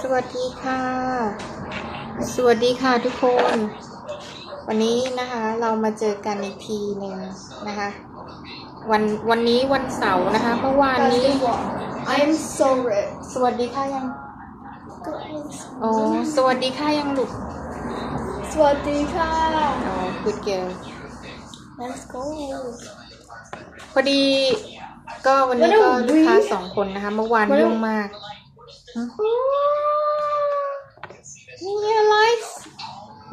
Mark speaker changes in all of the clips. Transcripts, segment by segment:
Speaker 1: สวัสดีค่ะ สวัสดีค่ะทุกคน วันนี้นะคะเรามาเจอกันอีกทีหนึ่งนะคะ วันวันนี้วันเสาร์นะคะเมื่อวานนี้
Speaker 2: I'm so rich.
Speaker 1: สวัสดีค่ะยังอ๋อสวัสดีค่ะยังลูก
Speaker 2: Swadika.
Speaker 1: อ๋อ good girl
Speaker 2: Let's go.
Speaker 1: พอดีก็วันนี้ก็
Speaker 2: What a
Speaker 1: ลูกค้า
Speaker 2: week.
Speaker 1: สองคนนะคะ เมื่อวาน
Speaker 2: What a-
Speaker 1: ยุ่งมาก
Speaker 2: Yeah,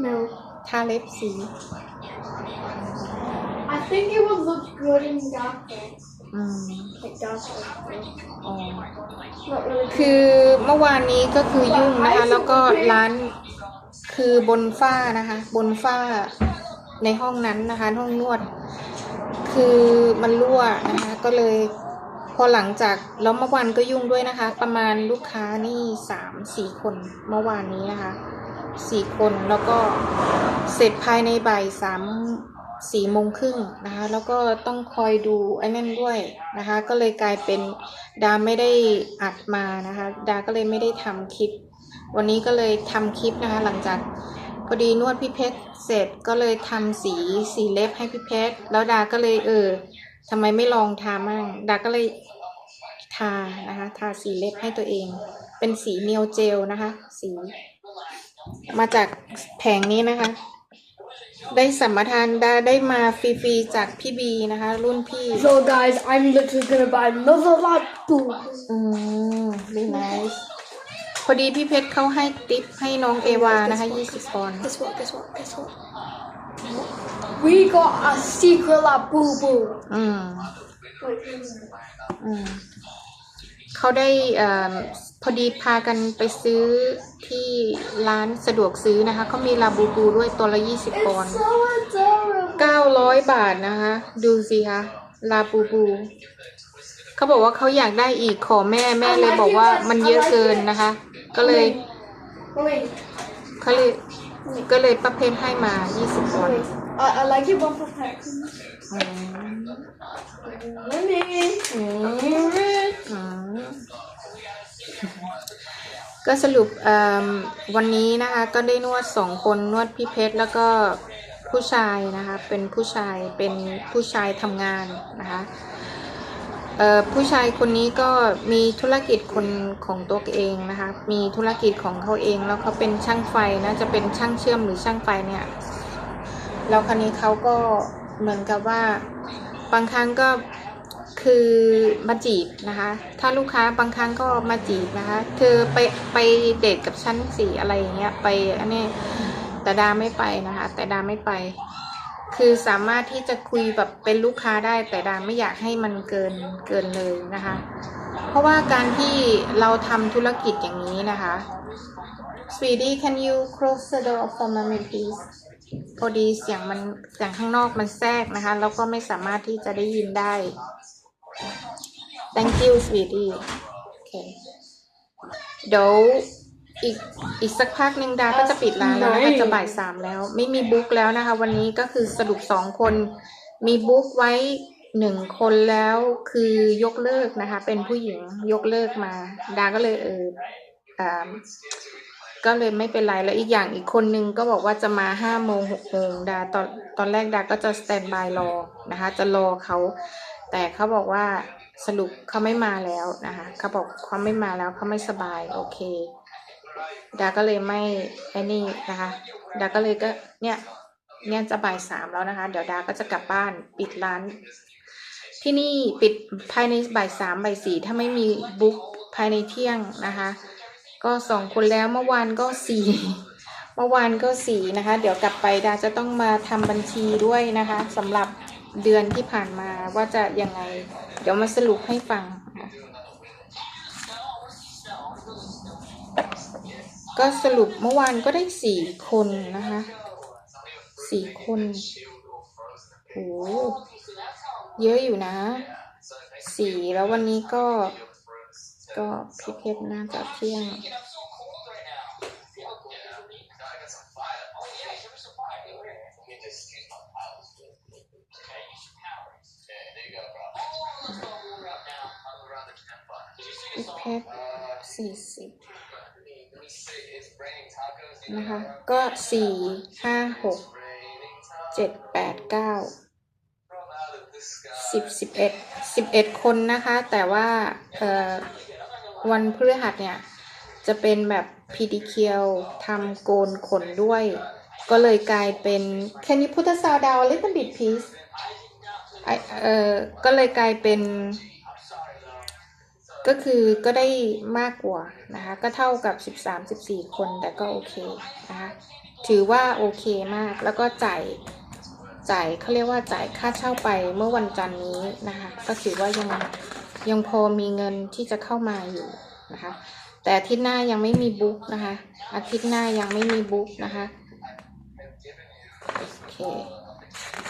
Speaker 2: No.
Speaker 1: ทาเล็บสี
Speaker 2: I think it would look good in darker.
Speaker 1: อืม
Speaker 2: Like darker.
Speaker 1: อ๋อ
Speaker 2: Not really.
Speaker 1: คือเมื่อวานนี้ก็คือยุ่งนะคะ แล้วก็ร้านคือบนฝ้านะคะ บนฝ้าในห้องนั้นนะคะ ห้องนวด คือมันรั่วนะคะ ก็เลย พอหลังจากแล้วเมื่อวานก็ยุ่งด้วยนะคะ ประมาณลูกค้านี่สามสี่คนเมื่อวานนี้นะคะ สี่คน แล้วก็เสร็จภายในบ่ายสามสี่โมงครึ่งนะคะ แล้วก็ต้องคอยดูไอ้นั่นด้วยนะคะ ก็เลยกลายเป็นดาไม่ได้อัดมานะคะ ดาก็เลยไม่ได้ทำคลิป วันนี้ก็เลยทำคลิปนะคะ หลังจากพอดีนวดพี่เพชรเสร็จก็เลยทำสีสีเล็บให้พี่เพชรแล้วดาก็เลยเออทำไมไม่ลองทามั่งดาก็เลยทานะคะ ทาสีเล็บให้ตัวเอง เป็นสีเนียวเจลนะคะ สี มาจากแผงนี้นะคะ ได้สัมปทานดาได้มาฟรีๆจากพี่บีนะคะ รุ่นพี่
Speaker 2: So guys, I'm literally gonna buy another laptop.
Speaker 1: อืมดีไนส์พอดีพี่เพชรเขาให้ติปให้น้องเอวานะคะยี่สิบปอนด์
Speaker 2: Guess what? Guess what? Guess what? We got a secret lab boo boo.
Speaker 1: อืม
Speaker 2: Wait,
Speaker 1: อืมเขาได้เอ่อ พอดีพากันไปซื้อที่ร้านสะดวกซื้อนะคะเขามีลาบูบูด้วยตัวละยี่สิบปอนด์
Speaker 2: It's so adorable.
Speaker 1: เก้าร้อยบาทนะคะ ดูสิคะลาบูบูเขาบอกว่าเขาอยากได้อีกขอแม่แม่เลยบอกว่ามันเยอะเกินนะคะ ก็เลย
Speaker 2: Wait,
Speaker 1: เขาเลยก็เลยประเพณให้มายี่สิบปอนด์
Speaker 2: wait. I, I like your bumper pack.
Speaker 1: อืม
Speaker 2: Money.
Speaker 1: อืมอืม ก็สรุปวันนี้นะคะก็ได้นวดสองคนนวดพี่เพชรแล้วก็ผู้ชายนะคะเป็นผู้ชายเป็นผู้ชายทำงานนะคะผู้ชายคนนี้ก็มีธุรกิจคนของตัวเองนะคะมีธุรกิจของเขาเองแล้วเขาเป็นช่างไฟนะจะเป็นช่างเชื่อมหรือช่างไฟเนี่ยแล้วคราวนี้เขาก็เหมือนกับว่าบางครั้งก็ คือมาจีบนะคะ ถ้าลูกค้าบางครั้งก็มาจีบนะคะ เธอไปไปเดทกับฉันสิอะไรอย่างเงี้ยไปอันนี้แต่ดาไม่ไปนะคะ แต่ดาไม่ไป คือสามารถที่จะคุยแบบเป็นลูกค้าได้ แต่ดาไม่อยากให้มันเกินเกินเลยนะคะ เพราะว่าการที่เราทำธุรกิจอย่างนี้นะคะ Sweetie can you close the door for me please พอดีเสียงมันเสียงข้างนอกมันแทรกนะคะ แล้วก็ไม่สามารถที่จะได้ยินได้ thank you sweetie โอเคเดี๋ยวอีกอีกสักพักหนึ่งดาก็จะปิดร้านแล้วนะคะจะบ่ายสามแล้ว ไม่มีบุ๊กแล้วนะคะ วันนี้ก็คือสรุปสองคน มีบุ๊กไว้หนึ่งคนแล้วคือยกเลิกนะคะ เป็นผู้หญิงยกเลิกมา ดาก็เลยเอออ่าก็เลยไม่เป็นไรแล้วอีกอย่างอีกคนนึงก็บอกว่าจะมาห้าโมงหกโมงดาตอนตอนแรกดาก็จะสแตนบายรอนะคะ จะรอเขา แต่เขาบอกว่าสรุปเขาไม่มาแล้วนะคะเขาบอกเขาไม่มาแล้วเขาไม่สบายโอเคดาก็เลยไม่ไอ้นี่นะคะดาก็เลยก็เนี่ยเนี่ยจะบ่ายสามแล้วนะคะ เดี๋ยวดาก็จะกลับบ้านปิดร้าน ที่นี่ปิดภายในบ่ายสามบ่ายสี่ถ้าไม่มีบุ๊กภายในเที่ยงนะคะ ก็สองคนแล้วเมื่อวานก็สี่เมื่อวานก็สี่นะคะ เดี๋ยวกลับไปดาจะต้องมาทำบัญชีด้วยนะคะสำหรับ เดือนที่ผ่านมาว่าจะยังไง เดี๋ยวมาสรุปให้ฟังนะคะก็สรุปเมื่อวานก็ได้สี่คนนะคะสี่คนโหเยอะอยู่นะสี่แล้ววันนี้ก็ ก็พี่เพชรน่าจะเที่ยง พี่เพชรสี่สิบนะคะ ก็สี่ห้าหกเจ็ดแปดเก้าสิบสิบเอ็ดสิบเอ็ดคนนะคะ แต่ว่าเออวันพฤหัสเนี่ย จะเป็นแบบพีดีเคียวทำโกนขนด้วย ก็เลยกลายเป็น Can you put the sound down a little bit please ไอเออก็เลยกลายเป็น ก็คือก็ได้มากกว่านะคะ ก็เท่ากับ 13 14 คนแต่ก็โอเคนะคะถือว่าโอเคมากแล้วก็จ่ายจ่ายเขาเรียกว่าจ่ายค่าเช่าไปเมื่อวันจันทร์นี้นะคะ ก็ถือว่ายังยังพอมีเงินที่จะเข้ามาอยู่นะคะ แต่อาทิตย์หน้ายังไม่มีบุ๊กนะคะ อาทิตย์หน้ายังไม่มีบุ๊กนะคะโอเค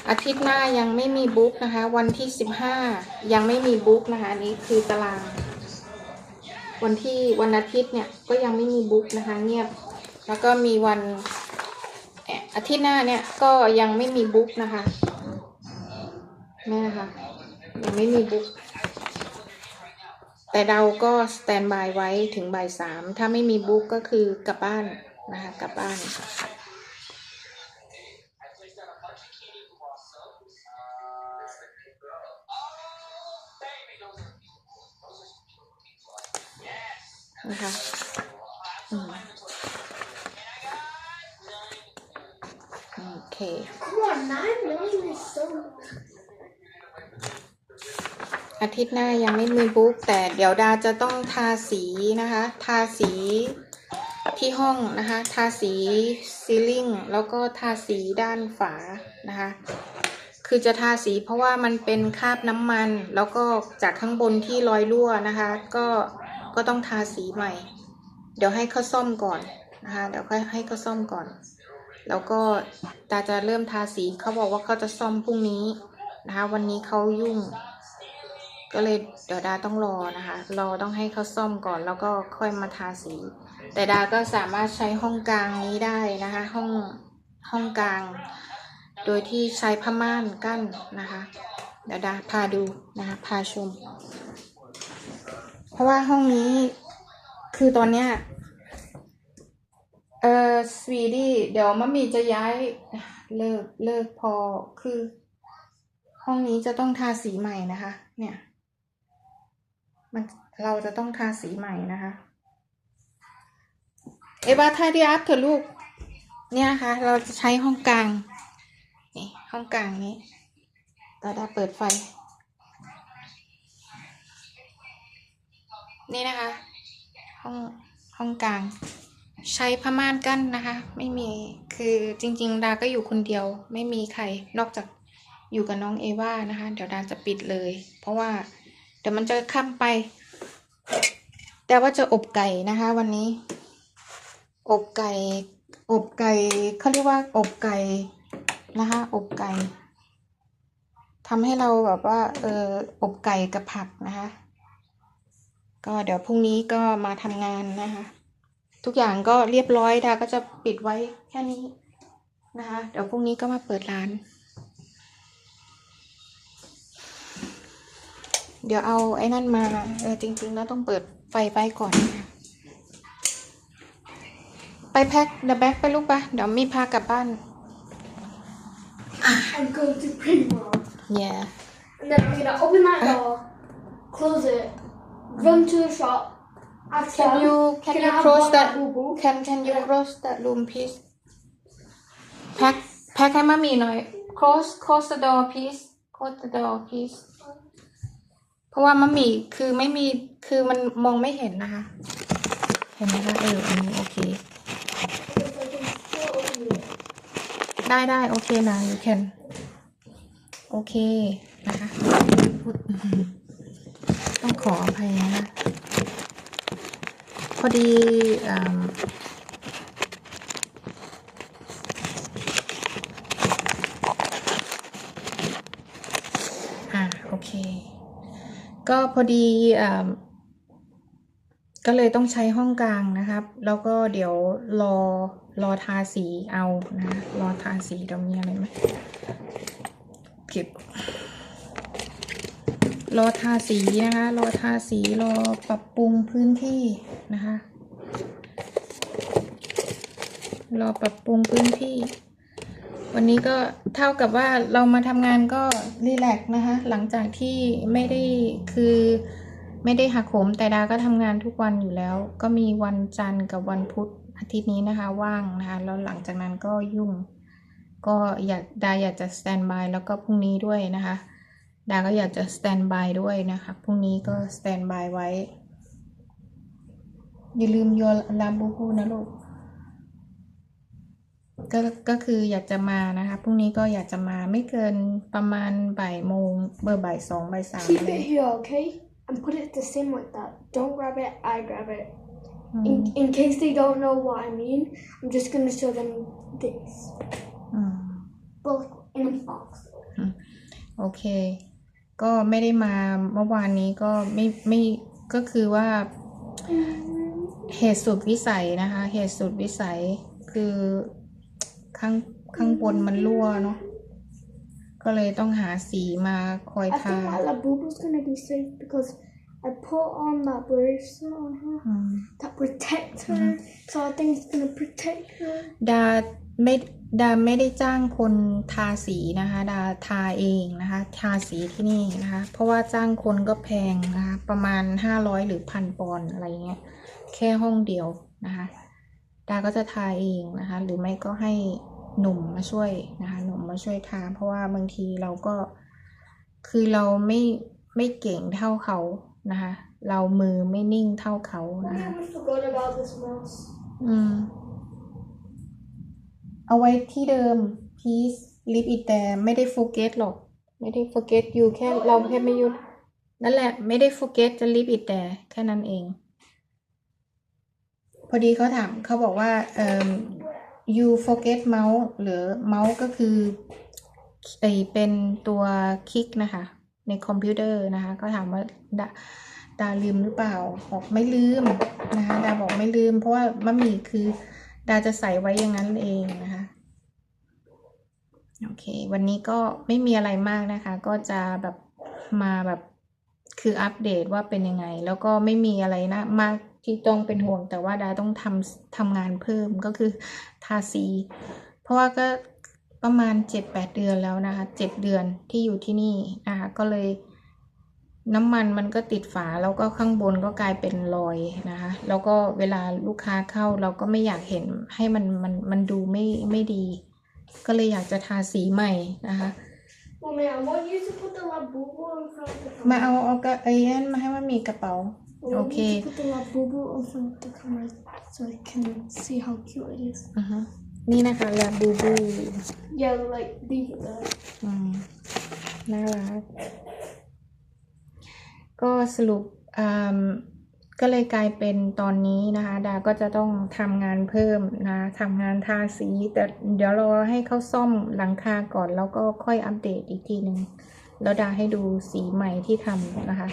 Speaker 1: อาทิตย์หน้ายังไม่มีบุ๊กนะคะ วันที่สิบห้ายังไม่มีบุ๊กนะคะอันนี้คือตาราง วันที่วันอาทิตย์เนี่ยก็ยังไม่มีบุ๊กนะคะเงียบ แล้วก็มีวันเอ่ออาทิตย์หน้าเนี่ยก็ยังไม่มีบุ๊กนะคะนี่นะคะยังไม่มีบุ๊กแต่เราก็สแตนบายไว้ถึงบ่ายสามถ้าไม่มีบุ๊กก็คือกลับบ้านนะคะกลับบ้าน นะคะอืมโอเค อาทิตย์หน้ายังไม่มีบุ๊กแต่เดี๋ยวดาจะต้องทาสีนะคะ ทาสีที่ห้องนะคะ ทาสีซีลิงแล้วก็ทาสีด้านฝานะคะ คือจะทาสีเพราะว่ามันเป็นคราบน้ำมัน แล้วก็จากข้างบนที่รอยรั่วนะคะ ก็ ก็ต้องทาสีใหม่ เดี๋ยวให้เขาซ่อมก่อนนะคะเดี๋ยวค่อยให้เขาซ่อมก่อน แล้วก็ตาจะเริ่มทาสีเขาบอกว่าเขาจะซ่อมพรุ่งนี้นะคะวันนี้เขายุ่ง ก็เลยเดี๋ยวดาต้องรอนะคะรอต้องให้เขาซ่อมก่อน แล้วก็ค่อยมาทาสี แต่ดาก็สามารถใช้ห้องกลางนี้ได้นะคะห้องห้องกลาง โดยที่ใช้ผ้าม่านกั้นนะคะ เดี๋ยวดาพาดูนะคะพาชม เพราะว่าห้องนี้คือตอนเนี้ยเออสวีดี้เดี๋ยวมัมมี่จะย้ายเลิกเลิกพอคือ ห้องนี้จะต้องทาสีใหม่นะคะ เนี่ย มันเราจะต้องทาสีใหม่นะคะ เอวาทาดีอัพเถอะลูก เนี่ยนะคะเราจะใช้ห้องกลางนี่ห้องกลางนี้ตาดาเปิดไฟ นี่นะคะ ห้องห้องกลาง ใช้ผ้าม่านกั้นนะคะ ไม่มีคือจริง ๆ ดาก็อยู่คนเดียว ไม่มีใครนอกจากอยู่กับน้องเอวานะคะ เดี๋ยวดาจะปิดเลย เพราะว่า เดี๋ยวมันจะค่ำไป แต่ว่าจะอบไก่นะคะ วันนี้ อบไก่ อบไก่เขาเรียกว่าอบไก่นะคะ อบไก่ทำให้เราแบบว่า เอออบไก่กับผักนะคะ ก็เดี๋ยวพรุ่งนี้ก็มาทำงานนะคะ ทุกอย่างก็เรียบร้อยดาก็จะปิดไว้แค่นี้นะคะ เดี๋ยวพรุ่งนี้ก็มาเปิดร้าน เดี๋ยวเอาไอ้นั่นมาเออจริงๆแล้วต้องเปิดไฟไว้ก่อนนะคะไปแพ็คเดอะแบ็กไปลูกปะเดี๋ยวมีพากลับบ้าน
Speaker 2: I'm going to Primrose.
Speaker 1: yeah
Speaker 2: And then I'm gonna open that door, close it, run to the shop. Ask
Speaker 1: can
Speaker 2: them,
Speaker 1: you can
Speaker 2: Can I
Speaker 1: you
Speaker 2: have
Speaker 1: close
Speaker 2: one
Speaker 1: that
Speaker 2: Boo Boo?
Speaker 1: can can you close that room please แพ็คแพ็คให้มามีหน่อย close close the door please close the door please เพราะว่ามัมมี่คือไม่มีคือมันมองไม่เห็นนะคะ เห็นไหมคะเอออันนี้โอเค
Speaker 2: Because I can still open it.
Speaker 1: ได้ได้โอเคนะ you can โอเคนะคะพูดอื้อหือ ต้องขออภัยนะ พอดีอ่าโอเค ก็พอดีอ่าก็เลยต้องใช้ห้องกลางนะครับ แล้วก็เดี๋ยวรอรอทาสีเอานะ รอทาสีเรามีอะไรไหมเก็บ รอทาสีนะคะ รอทาสี รอปรับปรุงพื้นที่นะคะ รอปรับปรุงพื้นที่ วันนี้ก็เท่ากับว่าเรามาทำงานก็รีแลกนะคะ หลังจากที่ไม่ได้คือไม่ได้หักโหมแต่ดาก็ทำงานทุกวันอยู่แล้ว ก็มีวันจันทร์กับวันพุธอาทิตย์นี้นะคะว่างนะคะ แล้วหลังจากนั้นก็ยุ่ง ก็อยากดาอยากจะสแตนบายแล้วก็พรุ่งนี้ด้วยนะคะ ดาก็อยากจะสแตนบายด้วยนะคะพรุ่งนี้ก็สแตนบายไว้ อย่าลืมโยนลาบูบูนะลูกก็ก็คืออยากจะมานะคะพรุ่งนี้ก็อยากจะมาไม่เกินประมาณบ่ายโมงเบอร์บ่ายสองบ่ายสาม
Speaker 2: Keep
Speaker 1: เล
Speaker 2: it
Speaker 1: ย
Speaker 2: here, okay? And put it the same like that. Don't grab it, I grab it.
Speaker 1: อืม
Speaker 2: In, in case they don't know what I mean, I'm just gonna show them this.
Speaker 1: อืม
Speaker 2: Both in a box.
Speaker 1: โอเค ก็ไม่ได้มาเมื่อวานนี้ก็ไม่ไม่ก็คือว่าเหตุสุดวิสัยนะคะ เหตุสุดวิสัยคือข้างข้างบนมันรั่วเนาะก็เลยต้องหาสีมาคอย
Speaker 2: I
Speaker 1: ทา
Speaker 2: think my Labubu's gonna be safe because I put on that bracelet on her
Speaker 1: อืม
Speaker 2: that protects her. So I think it's gonna protect her.
Speaker 1: ดา ไม่ดาไม่ได้จ้างคนทาสีนะคะ ดาทาเองนะคะ ทาสีที่นี่นะคะ เพราะว่าจ้างคนก็แพงนะคะ ประมาณห้าร้อยหรือพันปอนด์อะไรเงี้ย แค่ห้องเดียวนะคะ ดาก็จะทาเองนะคะ หรือไม่ก็ให้หนุ่มมาช่วยนะคะ หนุ่มมาช่วยทา เพราะว่าบางทีเราก็ คือเราไม่ไม่เก่งเท่าเขานะคะ เรามือไม่นิ่งเท่าเขา
Speaker 2: I
Speaker 1: นะคะ
Speaker 2: never forgot about this mouse.
Speaker 1: อืม เอาไว้ที่เดิม please leave it there ไม่ได้ forget หรอก ไม่ได้ forget you แค่เราแค่ไม่หยุดนั่นแหละ ไม่ได้ forget จะ leave it there แค่นั้นเอง พอดีเขาถามเขาบอกว่าเอ่อ you forget mouse หรือ mouse ก็คือไอเป็นตัวคลิกนะคะ ในคอมพิวเตอร์นะคะ ก็ถามว่าดาดาลืมหรือเปล่า บอกไม่ลืมนะคะ ดาบอกไม่ลืม เพราะว่ามะหมี่คือ ดาจะใส่ไว้อย่างนั้นเองนะคะ โอเค วันนี้ก็ไม่มีอะไรมากนะคะ ก็จะแบบมาแบบคืออัปเดตว่าเป็นยังไง แล้วก็ไม่มีอะไรนะมากที่ต้องเป็นห่วง แต่ว่าดาต้องทำทำงานเพิ่มก็คือทาสี เพราะว่าก็ประมาณเจ็ดแปดเดือนแล้วนะคะเจ็ดเดือนที่อยู่ที่นี่นะคะ ก็เลย น้ำมันมันก็ติดฝาแล้วก็ข้างบนก็กลายเป็นรอยนะคะ แล้วก็เวลาลูกค้าเข้าเราก็ไม่อยากเห็นให้มันมันมันดูไม่ไม่ดี ก็เลยอยากจะทาสีใหม่นะคะ
Speaker 2: Mommy, I want you to put the Labubu in front of the camera.
Speaker 1: มาเอาเอากระไอ้นั่นมาให้มันมีกระเป๋า
Speaker 2: I want
Speaker 1: Okay.
Speaker 2: you to put the Labubu in front of the camera so I can see how cute it is.
Speaker 1: อือฮะนี่นะคะลาบูบู
Speaker 2: Yeah, like these. Uh,
Speaker 1: อืมน่ารัก ก็สรุปอืมก็เลยกลายเป็นตอนนี้นะคะ ดาก็จะต้องทำงานเพิ่มนะทำงานทาสี แต่เดี๋ยวรอให้เขาซ่อมหลังคาก่อน แล้วก็ค่อยอัปเดตอีกทีหนึ่งแล้วดาให้ดูสีใหม่ที่ทำนะคะ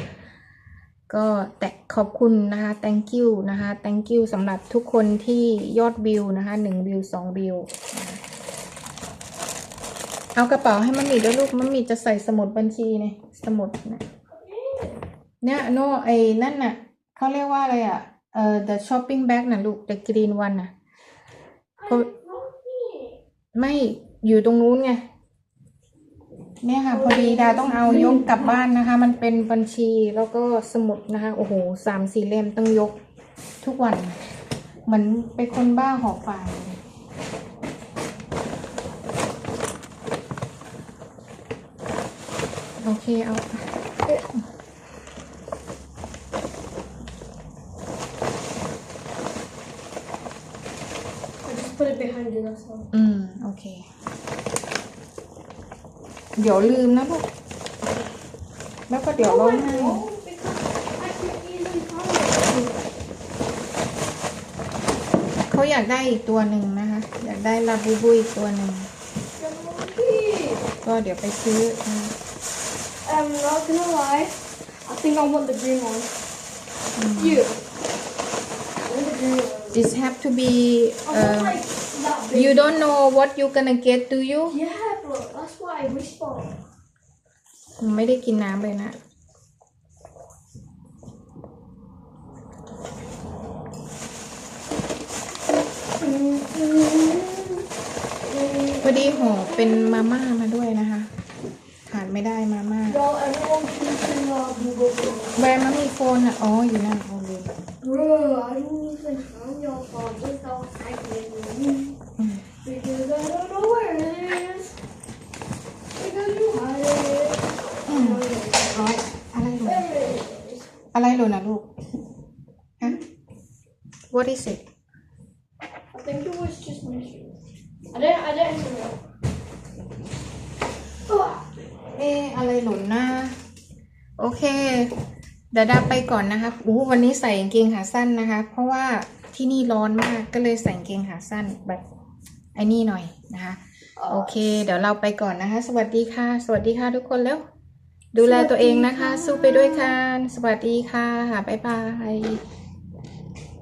Speaker 1: ก็แต่ขอบคุณนะคะ thank you นะคะ thank you สำหรับทุกคนที่ยอดวิวนะคะหนึ่งวิวสองวิว เอากระเป๋าให้มันมีด้วยลูกมันมีจะใส่สมุดบัญชีเนี่ยสมุดนะ เนี่ยโนไอ้นั่นน่ะเขาเรียกว่าอะไรอะเอ่อ the shopping bag น่ะลูก the green one น่ะ
Speaker 2: I love it.
Speaker 1: ไม่อยู่ตรงนู้นไงเนี่ยค่ะ พอดีดาต้องเอายกกลับบ้านนะคะ มันเป็นบัญชีแล้วก็สมุดนะคะ โอ้โหสามสี่เล่มต้องยกทุกวัน เหมือนเป็นคนบ้าหอบฝ่ายเลยโอเคเอา
Speaker 2: I just put it behind you, that's all.
Speaker 1: อืม โอเค เดี๋ยวลืมนะพวกแล้วก็เดี๋ยวร้องไห้
Speaker 2: No, because I can easily find it.
Speaker 1: เขาอยากได้อีกตัวหนึ่งนะคะ อยากได้ลาบูบูอีกตัวหนึ่ง
Speaker 2: Lucky.
Speaker 1: ก็เดี๋ยวไปซื้อนะคะ
Speaker 2: I'm not gonna lie. I think I want the green one. You. I want the green one.
Speaker 1: This have to be
Speaker 2: I want
Speaker 1: uh,
Speaker 2: like that big.
Speaker 1: You don't know what you gonna get do you
Speaker 2: Yeah, bro. That's what I wish for.
Speaker 1: ไม่ได้กินน้ำเลยนะ
Speaker 2: Mm-hmm.
Speaker 1: อดีห่อเป็นมาม่ามาด้วยนะคะขาดไม่ได้มาม่า
Speaker 2: Y'all, everyone keeps in uh, Google Photos.
Speaker 1: แบรนด์มันมีโฟนอะ อ๋อ อยู่นั่นโอเค
Speaker 2: Bro, I don't even have your phone without typing it.
Speaker 1: อืม
Speaker 2: Because I don't know where it is. Because you hide it.
Speaker 1: อืมร้อยอะไรหล่น
Speaker 2: There it is.
Speaker 1: อะไรหล่นนะลูก ฮะ What is it
Speaker 2: I think it was just my shoe. I didn't, I didn't know. Ah.
Speaker 1: เอ๊ะอะไรหล่นนะโอเคเดี๋ยวดาไปก่อนนะคะอู้วันนี้ใส่กางเกงขาสั้นนะคะ เพราะว่าที่นี่ร้อนมากก็เลยใส่กางเกงขาสั้นแบบไอ้นี่หน่อยนะคะ โอเค เดี๋ยวเราไปก่อนนะคะ สวัสดีค่ะ สวัสดีค่ะทุกคนแล้ว ดูแลตัวเองนะคะ สู้ไปด้วยกัน สวัสดีค่ะบ๊ายบาย